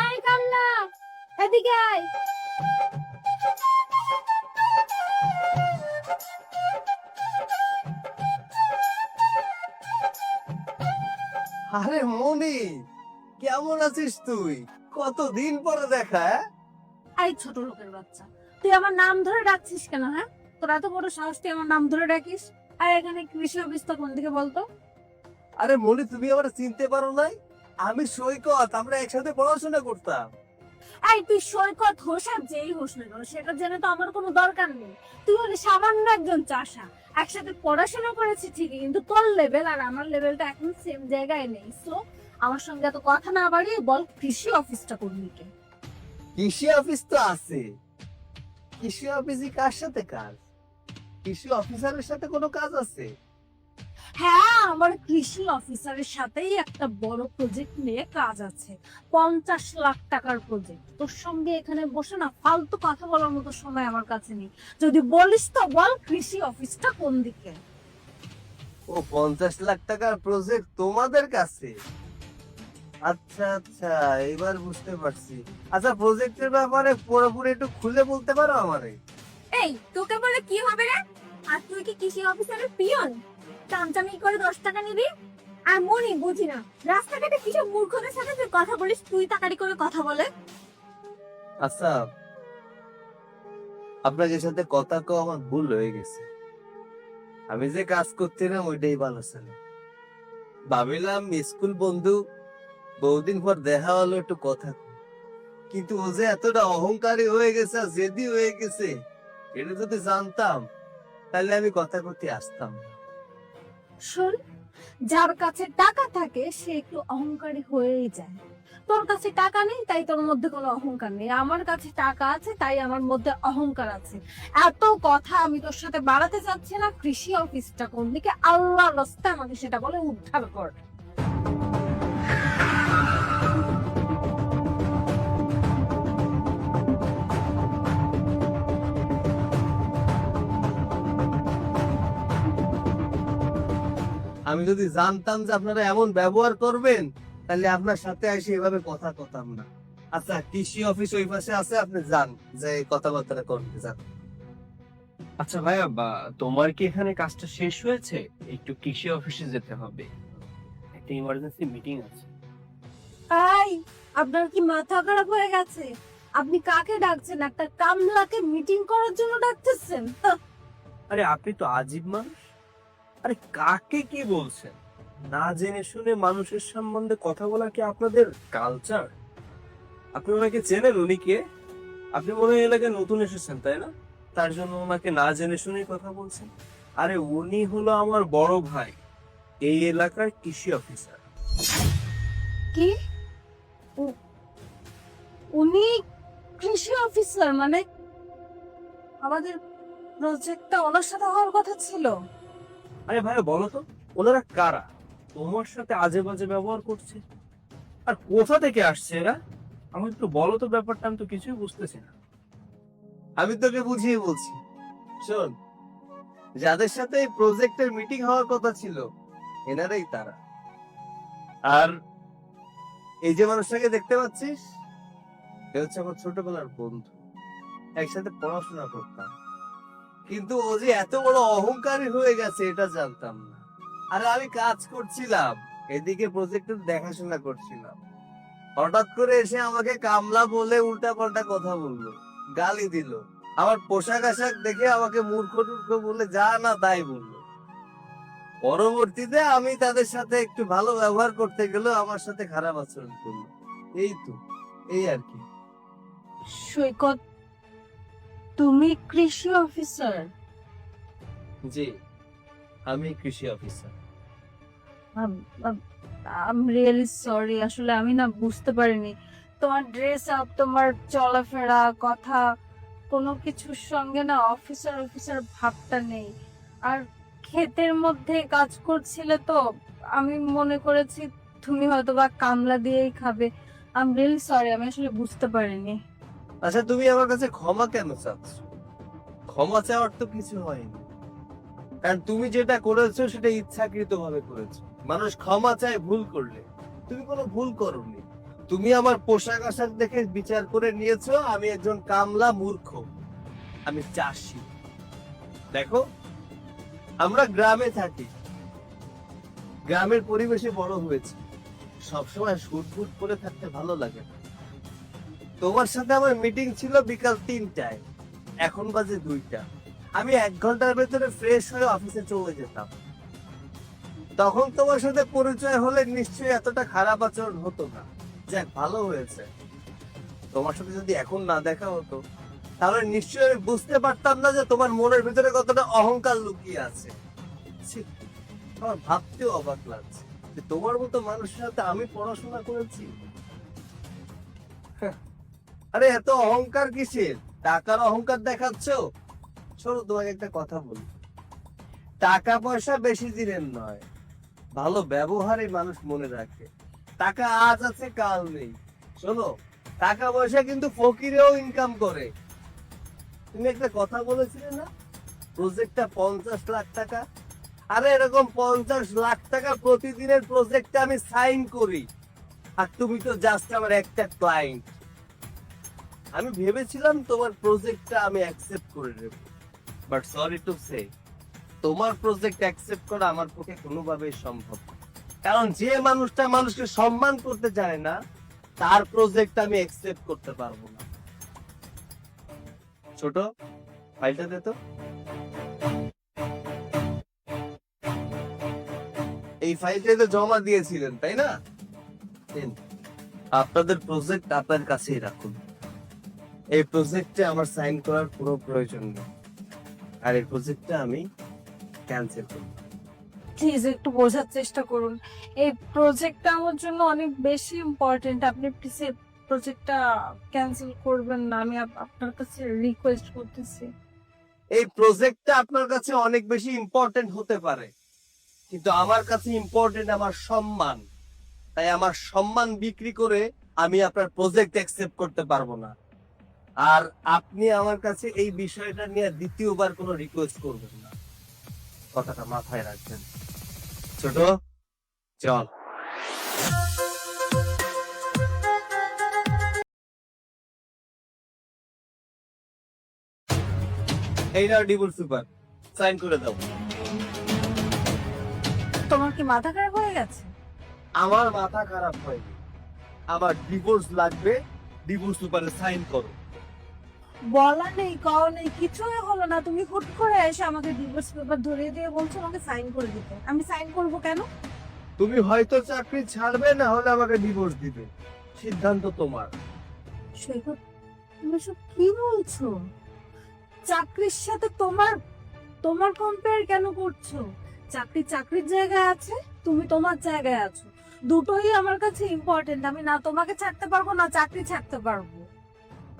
আয় কান্না এদিকে আয়। আরে মনি কেমন আছিস তুই? কতদিন পরে দেখা হ্যাঁ? আই ছোট লোকের বাচ্চা তুই আমার নাম ধরে ডাকছিস কেন হ্যাঁ? তোর এত বড় সাহস তুই আমার নাম ধরে ডাকিস? আর এখানে কৃষি অফিসটা কোন দিকে বলতো? আরে মনি তুমি আমার চিনতে পারো নাই? আমি সৈকত আমরা একসাথে পড়াশোনা করতাম। এই তুই সৈকত হোস আর যেই হোস না কেন সেটা জেনে তো আমার কোনো দরকার নেই। তুই হলে সামান্য একজন চাষা। একসাথে পড়াশোনা করেছি ঠিকই কিন্তু তোর লেভেল আর আমার লেভেলটা এখন সেম জায়গায় নেই। সো আমার সঙ্গে এত কথা না বাড়িয়ে বল কৃষি অফিসটা করবি কে? কৃষি অফিস তো আছে। কৃষি অফিসে কার সাথে কাজ? কৃষি অফিসারের সাথে কোনো কাজ আছে? হ্যাঁ আমার কৃষি অফিসারের সাথেই একটা বড় প্রজেক্ট নিয়ে কাজ আছে। পঞ্চাশ লাখ টাকার প্রজেক্ট তোর সঙ্গে এখানে বসে না ফালতু কথা বলার মতো সময় আমার কাছে নেই। যদি বলিস তো বল কৃষি অফিসটা কোন দিকে? ও পঞ্চাশ লাখ টাকার প্রজেক্ট তোমাদের কাছে? আচ্ছা আচ্ছা এবার বুঝতে পারছি। আচ্ছা প্রজেক্টের ব্যাপারে পুরোপুরি একটু খুলে বলতে পারো আমারে? এই তোকে বলে কি হবে রে? আর তুই কি কৃষি অফিসারের পিয়ন? চামচামি করে দশ টাকা নিবি? আর মনি, বুঝি না। রাস্তাঘাটে কিসব মূর্খদের সাথে তুই কথা বলিস, তুই তাকারি করে কথা বলে। আচ্ছা আপনাদের সাথে কথা কও, আমার ভুল হয়ে গেছে। আমি যে কাজ করছিলাম, ওইটাই ভালো ছিল। ভাবিলাম, স্কুল বন্ধু, বহুদিন পর দেখা হলো, একটু কথা কিন্তু ও যে এতটা অহংকারী হয়ে গেছে জেদি হয়ে গেছে, এটা যদি জানতাম, তাহলে আমি কথা করতে আসতাম না। শোন, যার কাছে টাকা থাকে, সে একটু অহংকারী হয়েই যায়। তোর কাছে টাকা নেই, তাই তোর মধ্যে কোনো অহংকার নেই। আমার কাছে টাকা আছে, তাই আমার মধ্যে অহংকার আছে। এত কথা আমি তোর সাথে বাড়াতে চাচ্ছি না, কৃষি অফিসটা কোন দিকে? আল্লাহ রস্তা আমাকে সেটা বলে উদ্ধার কর। আমি যদি জানতাম যে আপনারা এমন ব্যবহার করবেন তাহলে আপনার সাথে এসে এভাবে কথা কথাম না। আচ্ছা কৃষি অফিস ওই পাশে আছে আপনি যান যে কথাবার্তা করতে যান। আচ্ছা ভাইয়া বা তোমার কি এখানে কাজটা শেষ হয়েছে? একটু কৃষি অফিসে যেতে হবে। একটা ইমার্জেন্সি মিটিং আছে। তাই আপনার কি মাথা খারাপ হয়ে গেছে? আপনি কাকে ডাকছেন? একটা কামলাকে মিটিং করার জন্য ডাকতেছেন? আরে আপনি তো আজীব মানুষ। আরে কাকে কি বলছেন? না জেনে শুনে মানুষের সম্বন্ধে কথা বলা কি আপনাদের কালচার আপনি ওনাকে চেনেন? উনি কে? আপনি মনে হয় এলাকায় নতুন এসেছেন, তাই না? তার জন্য ওনাকে না জেনে শুনে কথা বলছেন। আরে উনি হলো আমার বড় ভাই, এই এলাকার কৃষি অফিসার কি? উনি কৃষি অফিসার মানে? আমাদের প্রজেক্টটা ওনার সাথে হওয়ার কথা ছিল। আরে ভাই, বলো তো, ওনারা কারা? তোমার সাথে আজে বাজে ব্যবহার করছে? আর কোথা থেকে আসছে এরা? আমার একটু বলো তো ব্যাপারটা, আমি তো কিছুই বুঝতেছি না। আমি তোকে বুঝিয়ে বলছি। শোন, যাদের সাথে এই প্রজেক্টের মিটিং হওয়ার কথা ছিল, এনারাই তারা। আর এই যে মানুষটাকে দেখতে পাচ্ছিস এ হচ্ছে আমার ছোটবেলার বন্ধু। একসাথে পড়াশোনা করতাম। কিন্তু ও যে এত বড় অহংকারী হয়ে গেছে, এটা জানতাম না। আরে আমি কাজ করছিলাম, এদিকে প্রজেক্টের দেখাশোনা করছিলাম। হঠাৎ করে এসে আমাকে কামলা বলে উল্টা পাল্টা কথা বলল, গালি দিল। আমার পোশাক আশাক দেখে আমাকে মূর্খ টুর্খ বলে যা না তাই বলল। পরবর্তীতে আমি তাদের সাথে একটু ভালো ব্যবহার করতে গেলেও আমার সাথে খারাপ আচরণ করল। এই তো, এই আর কি। সৈকত তুমি কৃষি অফিসার? জি আমি কৃষি অফিসার। আম রিয়েলি সরি আসলে আমি না বুঝতে পারিনি। তোমার ড্রেস আপ তোমার চলাফেরা কথা কোনো কিছুর সঙ্গে না অফিসার অফিসার ভাবটা নেই। আর ক্ষেতের মধ্যে কাজ করছিলে তো আমি মনে করেছি তুমি হয়তো বা কামলা দিয়েই খাবে। আম রিয়েলি সরি আমি আসলে বুঝতে পারিনি। আচ্ছা তুমি আমার কাছে ক্ষমা কেন চাচ্ছ? ক্ষমা চাওয়ার তো কিছু হয়নি। কারণ তুমি যেটা করেছ, সেটা ইচ্ছাকৃত ভাবে করেছ। মানুষ ক্ষমা চায় ভুল করলে। তুমি কোনো ভুল করোনি। তুমি আমার পোশাক আশাক দেখে বিচার করে নিয়েছো, আমি একজন কামলা মূর্খ। আমি চাষি। দেখো, আমরা গ্রামে থাকি। গ্রামের পরিবেশে বড় হয়েছে। সবসময় শুট বুট করে থাকতে ভালো লাগে না। তোমার সাথে আমার মিটিং ছিল বিকাল তিনটায়। এখন বাজে দুইটা। আমি এক ঘণ্টার ভেতরে ফ্রেশ হয়ে অফিসে চলে যেতাম। তখন তোমার সাথে পরিচয় হলে নিশ্চয়ই এতটা খারাপ আচরণ হতো না। যাক, ভালো হয়েছে। তোমার সাথে যদি এখন না দেখা হতো, তাহলে নিশ্চয়ই আমি বুঝতে পারতাম না যে তোমার মনের ভিতরে কতটা অহংকার লুকিয়ে আছে। আমার ভাবতেও অবাক লাগছে যে তোমার মতো মানুষের সাথে আমি পড়াশোনা করেছি? হ্যাঁ। আরে, এত অহংকার কিসের? টাকার অহংকার দেখাচ্ছ? শোনো, তোমাকে একটা কথা বলি। টাকা পয়সা বেশি দিনের নয়, ভালো ব্যবহারে মানুষ মনে রাখে। টাকা আজ আছে, কাল নেই। শোনো, টাকা পয়সা কিন্তু ফকিরেও ইনকাম করে। তুমি একটা কথা বলেছিলে না? প্রজেক্টটা পঞ্চাশ লাখ টাকা। আরে, এরকম পঞ্চাশ লাখ টাকা প্রতিদিনের প্রজেক্টটা আমি সাইন করি। আর তুমি তো জাস্ট আমার একটা ক্লায়েন্ট আমি ভেবেছিলাম তোমার প্রজেক্টটা আমি অ্যাকসেপ্ট করে নেব। বাট সরি টু সে তোমার প্রজেক্ট অ্যাকসেপ্ট করা আমার পক্ষে কোনোভাবেই সম্ভব। কারণ যে মানুষটা মানুষকে সম্মান করতে জানে না, তার প্রজেক্ট আমি অ্যাকসেপ্ট করতে পারব না। ছোট ফাইলটা দে তো। এই ফাইলটা তো জমা দিয়েছিলেন, তাই না? আপনাদের প্রজেক্ট আপনার কাছেই রাখুন। এই প্রজেক্টে আমার সাইন করার কোনো প্রয়োজন নেই। আর এই প্রজেক্টটা আমি ক্যান্সেল করব। প্লিজ একটু বোঝার চেষ্টা করুন। এই প্রজেক্টটা আমার জন্য অনেক বেশি ইম্পর্টেন্ট আপনি প্লিজ এই প্রজেক্টটা ক্যান্সেল করবেন না। আমি আপনার কাছে রিকোয়েস্ট করতেছি। এই প্রজেক্টটা আপনার কাছে অনেক বেশি ইম্পর্টেন্ট হতে পারে। কিন্তু আমার কাছে ইম্পর্টেন্ট আমার সম্মান। তাই আমার সম্মান বিক্রি করে আমি আপনার প্রজেক্ট অ্যাকসেপ্ট করতে পারব না। আর আপনি আমার কাছে এই বিষয়টা নিয়ে দ্বিতীয়বার কোনো রিকোয়েস্ট করবেন না। কথাটা মাথায় রাখবেন। ছোট চল। এই নাও ডিভোর্স পেপার সাইন করে দাও। তোমার কি মাথা খারাপ হয়ে গেছে? আমার মাথা খারাপ হয়নি। আমার ডিভোর্স লাগবে ডিভোর্স সুপারে সাইন করো। বলা নেই কও নেই কিছুই হলো না। তুমি হুট করে এসে আমাকে ডিভোর্স পেপার ধরিয়ে দিয়ে বলছো আমাকে সাইন করে দিতে। আমি সাইন করব কেন? তুমি হয়তো চাকরি ছাড়বে না হলে আমাকে ডিভোর্স দিবে। সিদ্ধান্ত তোমার। সৈকত তুমি সব কি বলছো? চাকরির সাথে তোমার তোমার কম্পেয়ার কেন করছ? চাকরি চাকরির জায়গায় আছে তুমি তোমার জায়গায় আছো। দুটোই আমার কাছে ইম্পর্টেন্ট আমি না তোমাকে ছাড়তে পারব না চাকরি ছাড়তে পারব।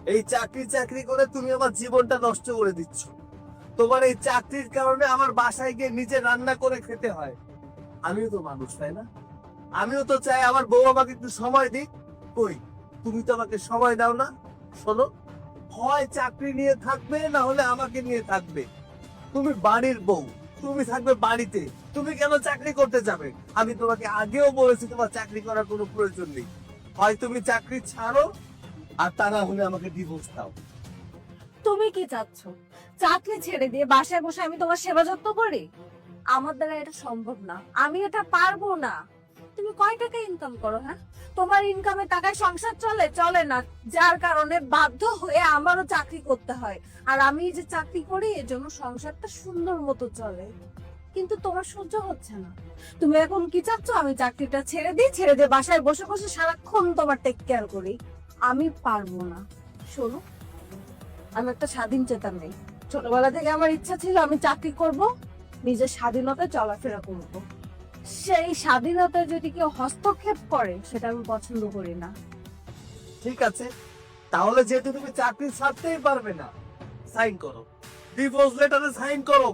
এই চাকরি চাকরি করে তুমি আমার জীবনটা নষ্ট করে দিচ্ছ। তোমার এই চাকরির কারণে আমার বাসায় গিয়ে নিজে রান্না করে খেতে হয়। আমিও তো মানুষ, তাই না? আমিও তো চাই আমার বউ আমাকে একটু সময় দিক। কই, তুমি তো আমাকে সময় দাও না। শোনো, হয় চাকরি নিয়ে থাকবে, না হলে আমাকে নিয়ে থাকবে। তুমি বাড়ির বউ, তুমি থাকবে বাড়িতে। তুমি কেন চাকরি করতে যাবে? আমি তোমাকে আগেও বলেছি তোমার চাকরি করার কোনো প্রয়োজন নেই। হয় তুমি চাকরি ছাড়ো আর তা না হলে আমাকে ডিভোর্স দাও। তুমি কি চাচ্ছ? চাকরি ছেড়ে দিয়ে বাসায় বসে আমি তোমার সেবা যত্ন করি? আমার দ্বারা এটা সম্ভব না। আমি এটা পারব না। তুমি কয় টাকা ইনকাম করো হ্যাঁ? তোমার ইনকামের টাকায় সংসার চলে? চলে না। যার কারণে বাধ্য হয়ে আমারও চাকরি করতে হয়। আর আমি যে চাকরি করি, এর জন্য সংসারটা সুন্দর মতো চলে। কিন্তু তোমার সহ্য হচ্ছে না। তুমি এখন কি চাচ্ছ? আমি চাকরিটা ছেড়ে দিই, ছেড়ে দিয়ে বাসায় বসে বসে সারাক্ষণ তোমার টেক কেয়ার করি। আমি পারব না। শোনো আমি একটা স্বাধীন চেতা নেই। ছোটবেলা থেকে আমার ইচ্ছা ছিল আমি চাকরি করব নিজের স্বাধীনতায় চলাফেরা করব। সেই স্বাধীনতায় যদি কেউ হস্তক্ষেপ করে সেটা আমি পছন্দ করি না। ঠিক আছে তাহলে যেহেতু তুমি চাকরি ছাড়তেই পারবে না সাইন করো। ডিভোর্স লেটারে সাইন করো।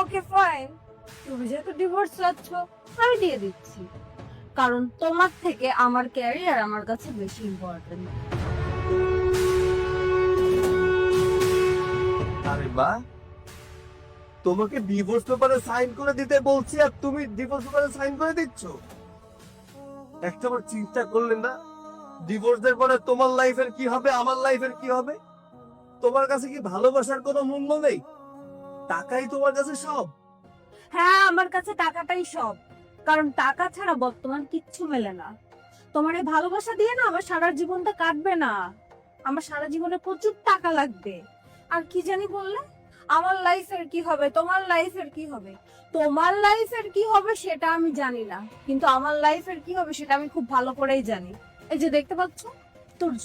ওকে ফাইন তুমি যেহেতু ডিভোর্স চাচ্ছ আমি দিয়ে দিচ্ছি। কারণ তোমার থেকে আমার ক্যারিয়ার আমার কাছে বেশি ইম্পর্টেন্ট আরে বা তোমাকে ডিভোর্স পেপারে সাইন করে দিতে বলছি আর তুমি ডিভোর্স পেপারে সাইন করে দিচ্ছ? একটা বার চিন্তা করলে না ডিভোর্সের পরে তোমার লাইফের কি হবে আমার লাইফের কি হবে? তোমার কাছে কি ভালোবাসার কোনো মূল্য নেই? টাকাই তোমার কাছে সব। হ্যাঁ আমার কাছে টাকাটাই সব। কারণ টাকা ছাড়া বর্তমান কিচ্ছু মেলে না। তোমার এই ভালোবাসা দিয়ে না আমার সারা জীবনটা কাটবে না। আমার সারা জীবনে প্রচুর টাকা লাগবে। আর কি জানি বললে? আমার লাইফের কি হবে? তোমার লাইফের কি হবে? তোমার লাইফের কি হবে সেটা আমি জানি না। কিন্তু আমার লাইফের কি হবে সেটা আমি খুব ভালো করেই জানি। এই যে দেখতে পাচ্ছ? তুর্য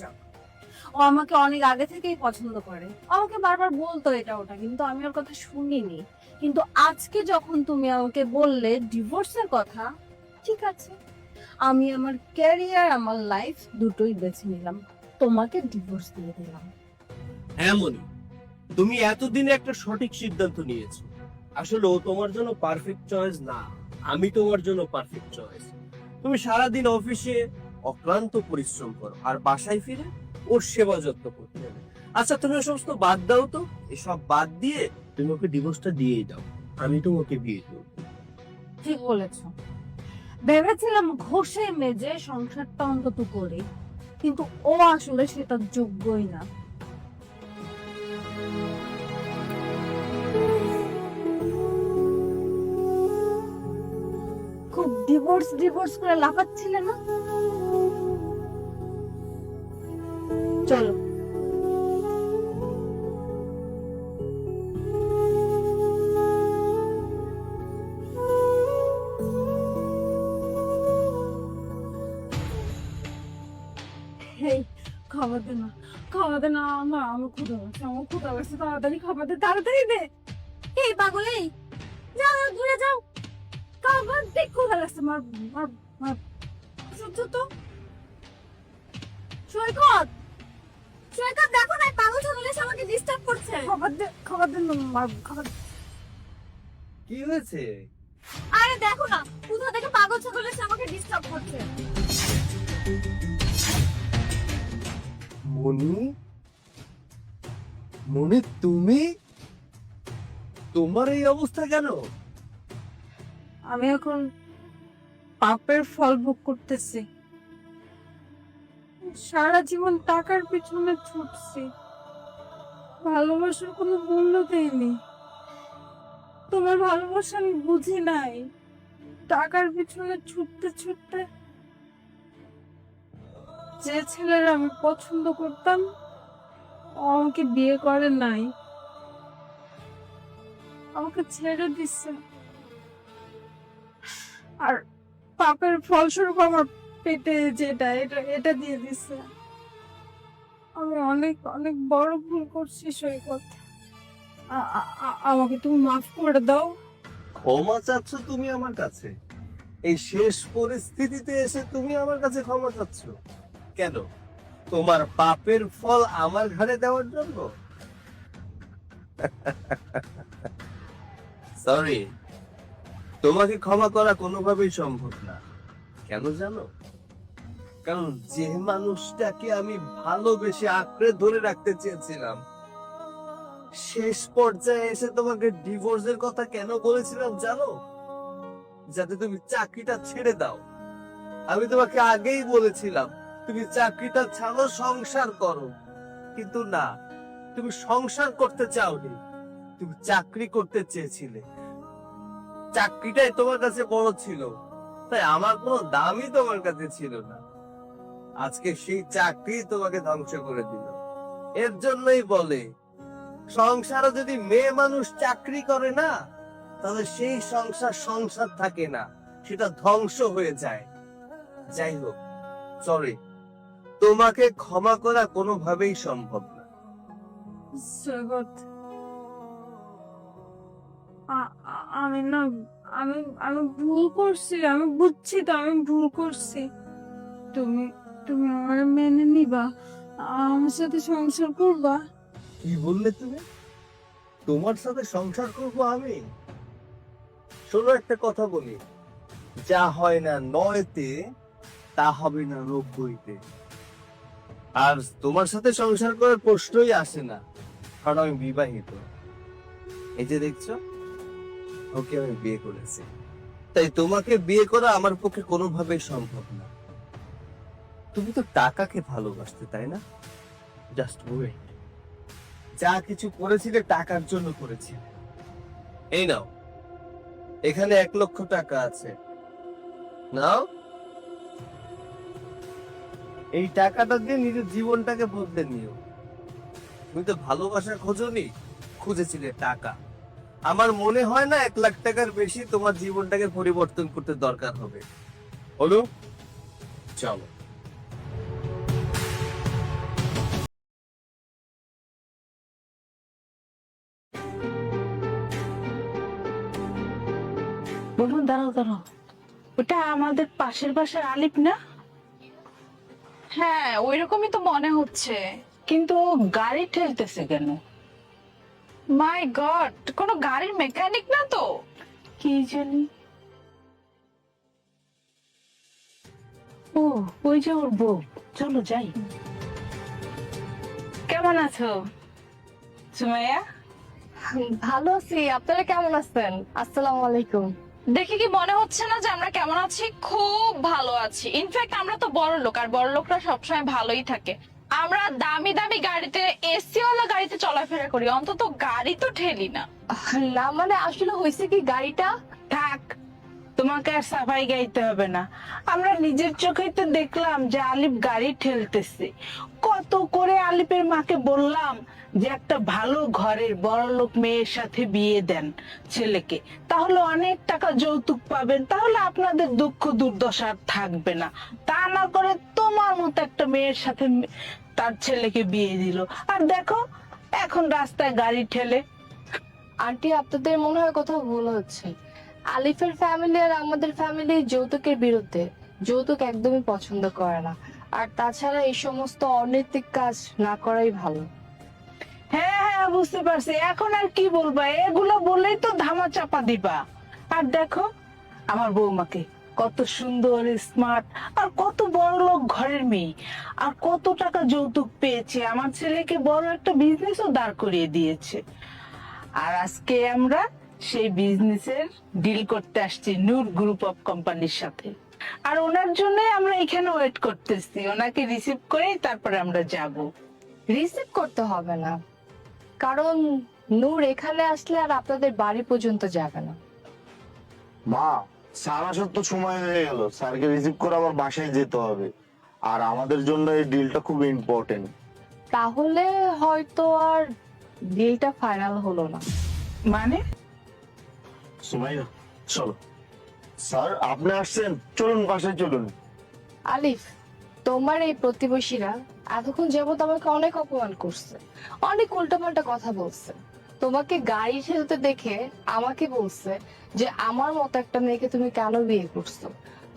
ও আমাকে অনেক আগে থেকেই পছন্দ করে। আমাকে বারবার বলতো এটা ওটা, কিন্তু আমি ওর কথা শুনিনি। কিন্তু আজকে যখন তুমি আমাকে বললে ডিভোর্সের কথা, ঠিক আছে, আমি আমার ক্যারিয়ার আমার লাইফ দুটোই বেছে নিলাম। তোমাকে ডিভোর্স দিয়ে দিলাম। এমনই তুমি এতদিনে একটা সঠিক সিদ্ধান্ত নিয়েছো। আসলে ও তোমার জন্য পারফেক্ট চয়েস না, আমি তোমার জন্য পারফেক্ট চয়েস তুমি সারাদিন অফিসে অক্লান্ত পরিশ্রম করো, আর বাসায় ফিরে ওর সেবা যত্ন করতে হবে। আচ্ছা তুমি সমস্ত বাদ দাও তো। এসব বাদ দিয়ে তুমি ওকে ডিভোর্সটা দিয়েই দাও। আমি তোমাকে বিয়ে দেবো ঠিক বলেছ। ভেবেছিলাম ঘষে মেজে সংসারটা অন্তত করি, কিন্তু ও আসলে সেটা যোগ্যই না। খুব ডিভোর্স ডিভোর্স করে লাফাচ্ছিলে না? দে না আমার আমার ক্ষুধা লাগছে আমার ক্ষুধা লাগছে তাড়াতাড়ি খাবার দে তাড়াতাড়ি দে। এই পাগল যাও দূরে যাও। খাবার দে ক্ষুধা লাগছে মার মার মার। তো? সৈকত সৈকত দেখো না পাগল ছাগল আমাকে ডিস্টার্ব করছে। খাবার দে খাবার দে মার খাবার কি হয়েছে? আরে দেখো না কোথা থেকে পাগল ছাগল এসে আমাকে ডিস্টার্ব করছে? মনি? মনি তুমি? তোমার এই অবস্থা কেন? আমি এখন পাপের ফল ভোগ করতেছি। সারা জীবন টাকার পিছনে ছুটছি। ভালোবাসার কোনো মূল্য দেয়নি তোমার ভালোবাসা আমি বুঝি নাই। টাকার পিছনে ছুটতে ছুটতে যে ছেলেরা আমি পছন্দ করতাম আমাকে বিয়ে করে নাই। আমাকে ছেড়ে দিচ্ছে আর পাপের ফলস্বরূপ আমার পেটে যেটা, এটা এটা দিয়ে দিছে। আমি অনেক অনেক বড় ভুল করছি সৈকত আমাকে তুমি মাফ করে দাও। ক্ষমা চাচ্ছ তুমি আমার কাছে। এই শেষ পরিস্থিতিতে এসে তুমি আমার কাছে ক্ষমা চাচ্ছ। কেন? তোমার পাপের ফল আমার ঘরে দেওয়ার জন্য? সরি তোমাকে ক্ষমা করা কোনোভাবেই সম্ভব না। কেন জানো? কারণ যে মানুষটাকে আমি ভালোবেসে আঁকড়ে ধরে রাখতে চেয়েছিলাম, শেষ পর্যায়ে এসে তোমাকে ডিভোর্সের কথা কেন বলেছিলাম জানো? যাতে তুমি চাকরিটা ছেড়ে দাও। আমি তোমাকে আগেই বলেছিলাম তুমি চাকরিটা ছাড়ো, সংসার করো। কিন্তু না, তুমি সংসার করতে চাওনি। তুমি চাকরি করতে চেয়েছিলে। চাকরিটাই তোমার কাছে বড় ছিল। তাই আমার কোনো দামই তোমার কাছে ছিল না। আজকে সেই চাকরি তোমাকে ধ্বংস করে দিল। এর জন্যই বলে, সংসারে যদি মেয়ে মানুষ চাকরি করে না, তাহলে সেই সংসার সংসার থাকে না। সেটা ধ্বংস হয়ে যায়। যাই হোক সরি তোমাকে ক্ষমা করা কোনোভাবেই সম্ভব না। সৈকত আমি না আমি আমি ভুল করছি আমি বুঝছি তো আমি ভুল করছি। তুমি তুমি আমার মেনে নিবা আমার সাথে সংসার করবা। কি বললে তুমি? তোমার সাথে সংসার করব আমি? শোনো একটা কথা বলি। যা হয় না নয়তে তা হবে না নব্বইতে। আর তোমার সাথে সংসার করার প্রশ্নই আসে না, কারণ আমি বিবাহিত। এই যে দেখছ, ওকে আমি বিয়ে করেছি। তাই তোমাকে বিয়ে করা আমার পক্ষে কোনোভাবেই সম্ভব না। তুমি তো টাকাকে ভালোবাসতে, তাই না? জাস্ট ওয়েট যা কিছু করেছিলে, টাকার জন্য করেছিলে। এই নাও। এখানে এক লক্ষ টাকা আছে। নাও। এই টাকাটা দিয়ে নিজের জীবনটাকে বদলে নিও। তুমি তো ভালোবাসা খোঁজনি খুঁজেছিলে টাকা। আমার মনে হয় না এক লাখ টাকার বেশি তোমার জীবনটাকে পরিবর্তন করতে দরকার হবে। হলো চলো। বলুন, দাঁড়াও দাঁড়াও। ওটা আমাদের পাশের বাসার আলিফ না? হ্যাঁ ওইরকমই তো মনে হচ্ছে। কিন্তু গাড়ি ঠেলতেছে কেন? মাই গড কোনো গাড়ির মেকানিক না তো? কি জানি। ও ওই যে ওর বউ। চলো যাই। কেমন আছো? সুমাইয়া? ভালো আছি আপনারা কেমন আছেন? আসসালামু আলাইকুম। দেখে কি মনে হচ্ছে না যে আমরা কেমন আছি? খুব ভালো আছি। ইনফ্যাক্ট আমরা তো বড় লোক, আর বড় লোকরা সবসময় ভালোই থাকে। আমরা দামি দামি গাড়িতে এসি ওয়ালা গাড়িতে চলাফেরা করি। অন্তত গাড়ি তো ঠেলি না। না মানে আসলে হয়েছে কি, গাড়িটা থাক তোমাকে আর সাফাই গাইতে হবে না। আমরা নিজের চোখেই তো দেখলাম যে আলিফ গাড়ি ঠেলতেছে। কত করে আলিফের মাকে বললাম যে একটা ভালো ঘরের বড় লোক মেয়ের সাথে বিয়ে দেন ছেলেকে। তাহলে অনেক টাকা যৌতুক পাবেন, তাহলে আপনাদের দুঃখ দুর্দশা থাকবে না। তা না করে তোমার মতো একটা মেয়ের সাথে তার ছেলেকে বিয়ে দিল। আর দেখো, এখন রাস্তায় গাড়ি ঠেলে। আন্টি, আপনাদের মনে হয় কোথাও ভুল হচ্ছে। আলিফের ফ্যামিলি আর আমাদের ফ্যামিলি যৌতুকের বিরুদ্ধে। যৌতুক একদমই পছন্দ করে না। আর তাছাড়া এই সমস্ত অনৈতিক কাজ না করাই ভালো। হ্যাঁ হ্যাঁ বুঝতে পারছি। এখন আর কি বলবা? এগুলো বলেই তো ধামা চাপা দিবা। আর দেখো, আমার বৌমাকে কত সুন্দর স্মার্ট আর কত বড় লোক ঘরের মেয়ে। আর কত টাকা যৌতুক পেয়েছে। আমার ছেলেকে বড় একটা বিজনেসও দাঁড় করিয়ে দিয়েছে। আর আজকে আমরা সেই বিজনেসের ডিল করতে আসছি নূর গ্রুপ অফ কোম্পানির সাথে। আর ওনার জন্য আমরা এখানে ওয়েট করতেছি। ওনাকে রিসিভ করে তারপরে আমরা যাব। রিসিভ করতে হবে না। কারণ নূর এখানে আসলে আর আপনাদের বাড়ি পর্যন্ত যাবে না। মা আসার তো সময় হয়ে গেল। স্যারকে রিসিভ করে আবার বাসায় যেতে হবে। আর আমাদের জন্য এই ডিলটা খুব ইম্পর্টেন্ট তাহলে হয়তো আর ডিলটা ফাইনাল হলো না। মানে? সুমাইয়া চলো। স্যার আপনি আসছেন। চলুন বাসায় চলুন। আলিফ তোমার এই প্রতিবেশীরা এতক্ষণ যাবত আমাকে অনেক অপমান করছে অনেক উল্টাপাল্টা কথা বলছে। তোমাকে গাড়ি ঠেলতে দেখে আমাকে বলছে যে আমার মতো একটা মেয়েকে তুমি কেন বিয়ে করছ?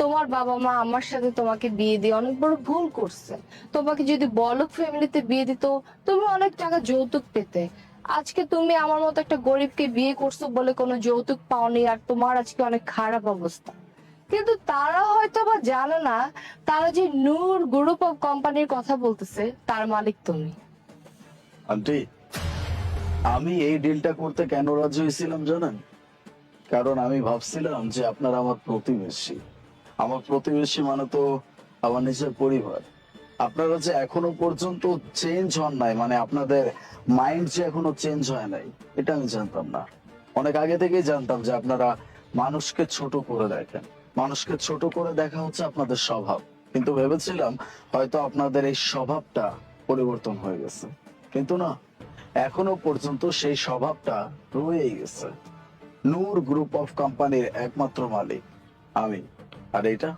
তোমার বাবা মা আমার সাথে তোমাকে বিয়ে দিয়ে অনেক বড় ভুল করছে। তোমাকে যদি বলক ফ্যামিলিতে বিয়ে দিত তুমি অনেক টাকা যৌতুক পেতে। আজকে তুমি আমার মতো একটা গরিবকে বিয়ে করছ বলে কোনো যৌতুক পাওনি আর তোমার আজকে অনেক খারাপ অবস্থা। কিন্তু তারা হয়তো বা জানে না, তারা যে নূর গ্রুপ অফ কোম্পানির কথা বলতেছে, তার মালিক তুমি। আন্টি, আমি এই ডিলটা করতে কেন রাজি হয়েছিলাম জানেন? কারণ আমি ভাবছিলাম যে আপনারা আমার প্রতিবেশী। আমার প্রতিবেশী মানে তো আমার নিজের পরিবার। আপনারা যে এখনও পর্যন্ত চেঞ্জ হন নাই মানে আপনাদের মাইন্ড যে এখনও চেঞ্জ হয় নাই, এটা আমি জানতাম না। অনেক আগে থেকেই জানতাম যে আপনারা মানুষকে ছোট করে দেখেন। মানুষকে ছোট করে দেখা হচ্ছে আপনাদের স্বভাব। কিন্তু ভেবেছিলাম হয়তো আপনাদের এই স্বভাবটা পরিবর্তন হয়ে গেছে। কিন্তু না, এখনও পর্যন্ত সেই স্বভাবটা রয়েই গেছে। নূর গ্রুপ অফ কোম্পানির একমাত্র মালিক, আমি। আর এটা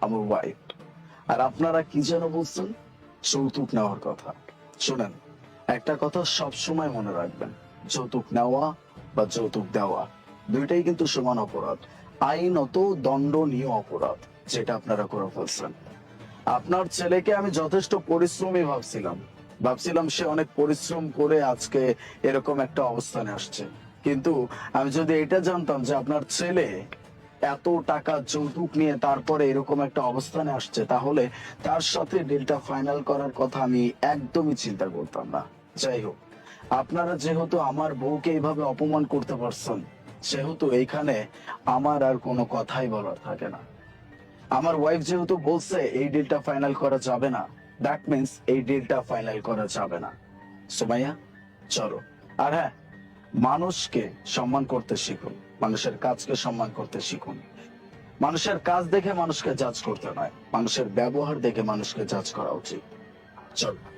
আমার ওয়াইফ আর আপনারা কি যেন বলছেন? যৌতুক নেওয়ার কথা। শুনেন, একটা কথা সব সময় মনে রাখবেন। যৌতুক নেওয়া বা যৌতুক দেওয়া, দুইটাই কিন্তু সমান অপরাধ। আইনত দণ্ডনীয় অপরাধ, যেটা আপনারা করে ফেলছেন। আপনার ছেলেকে আমি যথেষ্ট পরিশ্রমী ভাবছিলাম। ভাবছিলাম সে অনেক পরিশ্রম করে আজকে এরকম একটা অবস্থানে আসছে। কিন্তু আমি যদি এটা জানতাম যে আপনার ছেলে এত টাকা যৌতুক নিয়ে তারপরে এরকম একটা অবস্থানে আসছে, তাহলে তার সাথে ডিলটা ফাইনাল করার কথা আমি একদমই চিন্তা করতাম না। যাই হোক, আপনারা যেহেতু আমার বউকে এইভাবে অপমান করতে পারছেন, সেহেতু এইখানে আমার আর কোনো কথাই বলার থাকে না। আমার ওয়াইফ যেহেতু বলছে, এই ডিলটা ফাইনাল করা যাবে না দ্যাট মিন্স এই ডিলটা ফাইনাল করা যাবে না। সুমাইয়া, চলো। আর হ্যাঁ মানুষকে সম্মান করতে শিখুন। মানুষের কাজকে সম্মান করতে শিখুন। মানুষের কাজ দেখে মানুষকে জাজ করতে নয়, মানুষের ব্যবহার দেখে মানুষকে জাজ করা উচিত। চলো।